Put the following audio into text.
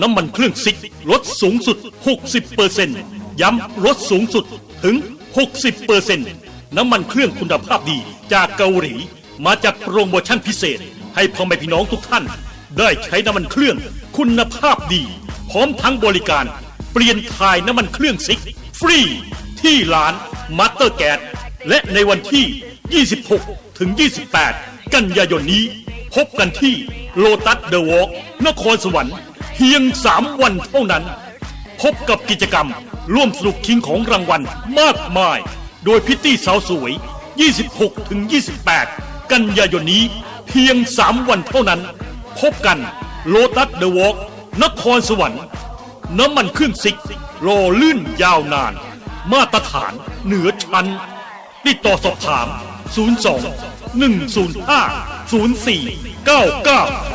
น้ำมันเครื่องซิกลดสูงสุด 60%ย้ำลดสูงสุดถึง 60%น้ำมันเครื่องคุณภาพดีจากเกาหลี มาจากโปรโมชั่นพิเศษ ให้พ่อแม่พี่น้องทุกท่าน ได้ใช้น้ำมันเครื่องคุณภาพดี พร้อมทั้งบริการ เปลี่ยนถ่ายน้ำมันเครื่องซิก ฟรี ที่ร้านมาสเตอร์แกสและในวันที่ 26 ถึง 28 กันยายนนี้ พบกันที่โลตัสเดอะวอล์กนครสวรรค์ เพียง 3 วันเท่านั้น พบกับกิจกรรม ร่วมสนุกชิงของรางวัลมากมาย โดยพิตตี้สาวสวย 26ถึง28 กันยายนนี้เพียง 3 วันเท่านั้น พบกันโลตัสเดอะวอล์กนครสวรรค์ น้ำมันเครื่องซิกรอลื่นยาวนาน มาตรฐานเหนือชั้น ติดต่อสอบถาม 02 105 0499